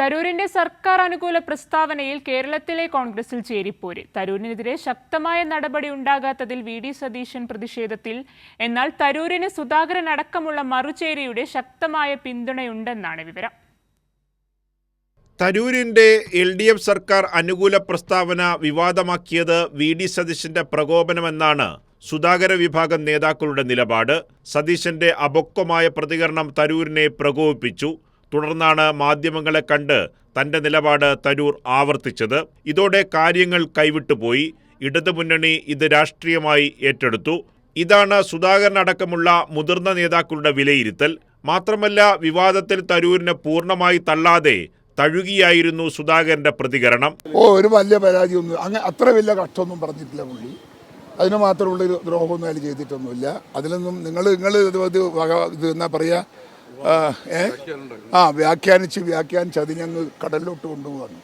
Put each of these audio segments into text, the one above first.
തരൂരിന്റെ സർക്കാർ അനുകൂല പ്രസ്താവനയിൽ കേരളത്തിലെ കോൺഗ്രസിൽ ചേരിപ്പോര്. തരൂരിനെതിരെ ശക്തമായ നടപടി ഉണ്ടാകാത്തതിൽ വി ഡി സതീശൻ പ്രതിഷേധത്തിൽ എന്നാൽ തരൂരിന് സുധാകരൻ അടക്കമുള്ള മറുചേരിയുടെ ശക്തമായ പിന്തുണയുണ്ടെന്നാണ് വിവരം. തരൂരിന്റെ എൽ ഡി എഫ് സർക്കാർ അനുകൂല പ്രസ്താവന വിവാദമാക്കിയത് വി ഡി സതീശന്റെ പ്രകോപനമെന്നാണ് സുധാകര വിഭാഗം നേതാക്കളുടെ നിലപാട്. സതീശന്റെ അപക്വമായ പ്രതികരണം തരൂരിനെ പ്രകോപിപ്പിച്ചു. തുടർന്നാണ് മാധ്യമങ്ങളെ കണ്ട് തന്റെ നിലപാട് തരൂർ ആവർത്തിച്ചത്. ഇതോടെ കാര്യങ്ങൾ കൈവിട്ടുപോയി ഇടതുമുന്നണി ഇത് രാഷ്ട്രീയമായി ഏറ്റെടുത്തു. ഇതാണ് സുധാകരൻ അടക്കമുള്ള മുതിർന്ന നേതാക്കളുടെ വിലയിരുത്തൽ. മാത്രമല്ല വിവാദത്തിൽ തരൂരിനെ പൂർണമായി തള്ളാതെ തഴുകിയായിരുന്നു സുധാകരന്റെ പ്രതികരണം. ഓ ഒരു വലിയ പരാജയമൊന്നും അങ്ങനെ അത്ര വലിയ കഷ്ടമൊന്നും പറഞ്ഞിട്ടില്ല പുള്ളി. അതിന് മാത്രമുള്ള ദ്രോഹമൊന്നും അതിൽ ചെയ്തിട്ടൊന്നുമില്ല. അതിലൊന്നും നിങ്ങൾ നിങ്ങൾ ഇത് വക- എന്നാ പറയുക ആ, വ്യാഖ്യാനിച്ച് ആ വ്യാഖ്യാനിച്ച് അതിനങ്ങ് കടലിലോട്ട് കൊണ്ടുപോകാണ്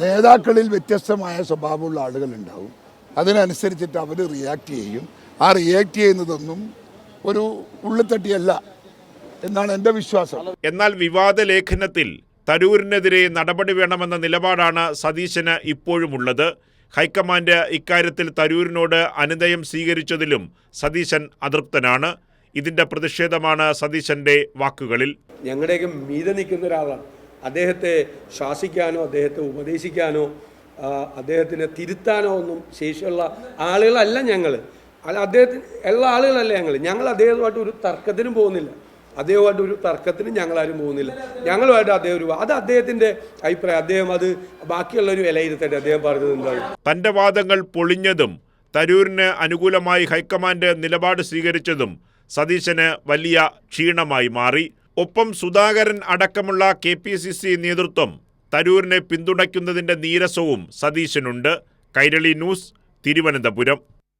നേതാക്കളിൽ വ്യത്യസ്തമായ സ്വഭാവമുള്ള ആളുകളുണ്ടാവും. അതിനനുസരിച്ചിട്ട് അവർ റിയാക്ട് ചെയ്യും. ആ റിയാക്ട് ചെയ്യുന്നതൊന്നും ഒരു ഉള്ളിത്തട്ടിയല്ല എന്നാണ് എന്റെ വിശ്വാസം. എന്നാൽ വിവാദ ലേഖനത്തിൽ തരൂരിനെതിരെ നടപടി വേണമെന്ന നിലപാടാണ് സതീശന് ഇപ്പോഴുമുള്ളത്. ഹൈക്കമാൻഡ് ഇക്കാര്യത്തിൽ തരൂരിനോട് അനുനയം സ്വീകരിച്ചതിലും സതീശൻ അതൃപ്തനാണ്. ഇതിന്റെ പ്രതിഷേധമാണ് സതീശന്റെ വാക്കുകളിൽ. ഞങ്ങളുടെയൊക്കെ മീതെ നിൽക്കുന്ന ഒരാളാണ്. അദ്ദേഹത്തെ ശാസിക്കാനോ അദ്ദേഹത്തെ ഉപദേശിക്കാനോ അദ്ദേഹത്തിനെ തിരുത്താനോ ഒന്നും ശേഷിയുള്ള ആളുകളല്ല ഞങ്ങൾ അദ്ദേഹത്തിന് ഉള്ള ആളുകളല്ല ഞങ്ങൾ ഞങ്ങൾ അദ്ദേഹവുമായിട്ട് ഒരു തർക്കത്തിനും പോകുന്നില്ല. അദ്ദേഹമായിട്ട് ഒരു തർക്കത്തിന് ഞങ്ങളാരും പോകുന്നില്ല. ഞങ്ങളുമായിട്ട് അദ്ദേഹം ഒരു അത് അദ്ദേഹത്തിന്റെ അഭിപ്രായം. അദ്ദേഹം അത് ബാക്കിയുള്ള ഒരു വിലയിരുത്തട്ടെ അദ്ദേഹം പറഞ്ഞത് എന്താണ്? തന്റെ വാദങ്ങൾ പൊളിഞ്ഞതും തരൂരിന് അനുകൂലമായി ഹൈക്കമാൻഡ് നിലപാട് സ്വീകരിച്ചതും സതീശന് വലിയ ക്ഷീണമായി മാറി. ഒപ്പം സുധാകരൻ അടക്കമുള്ള കെ പി സി സി നേതൃത്വം തരൂരിനെ പിന്തുണയ്ക്കുന്നതിന്റെ നീരസവും സതീശനുണ്ട്. കൈരളി ന്യൂസ് തിരുവനന്തപുരം.